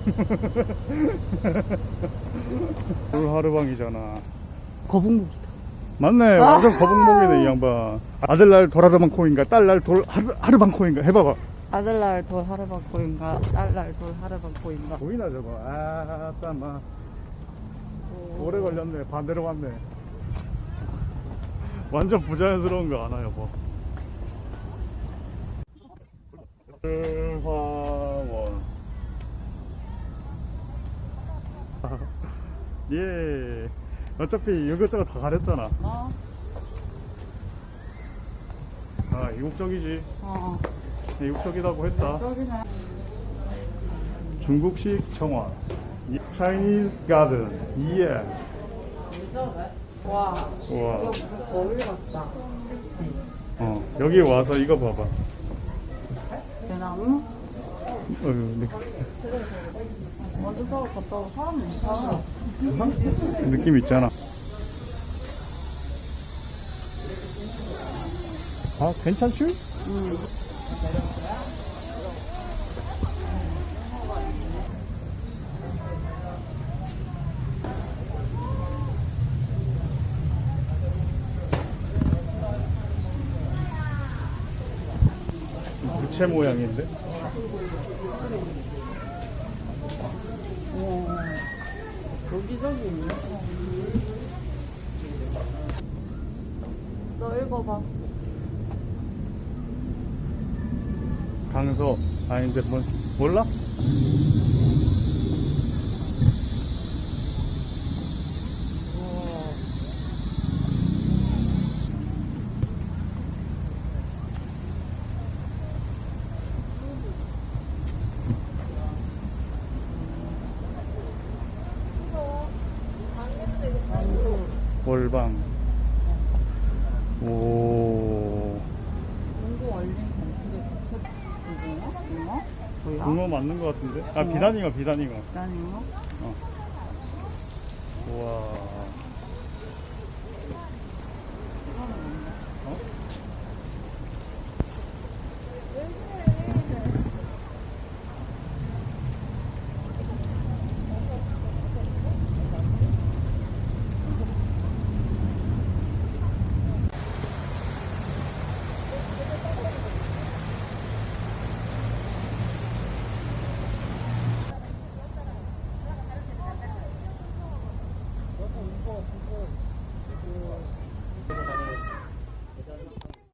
돌하르방이잖아. 거북목이다. 맞네. 완전 거북목이네, 이 양반. 아들날 돌하르방 코인가, 딸날 돌 하르, 하르방 코인가. 해봐봐. 아들날 돌 하르방 코인가, 딸날 돌 하르방 코인가. 보이나, 저거. 아, 땀아. 오래 걸렸네. 반대로 갔네. 완전 부자연스러운 거 아나, 여보. 화원. 예. 어차피 이것저것 다 가렸잖아. 어? 아, 이국적이지. 어. 이국적이라고 했다. 저기네. 중국식 정원. Chinese garden. 예. 와, 우와. 거울 같다. 어, 여기 와서 이거 봐봐. 대나무? 어, 느, 완전 저거 갔다 고 사람 많다. 느낌 있잖아. 아, 괜찮지? 응. 부채 모양인데? 우와. 여기저기 있네. 너 읽어봐. 강서. 아닌데, 뭐, 몰라? 월방. 오. 얼린 국회 붕어? 붕어? 뭐야? 붕어 맞는 것 같은데? 아, 붕어? 비단이가, 비단이가. 아니요. 우와. 然后，然后，这个，这个，那个，那个什么。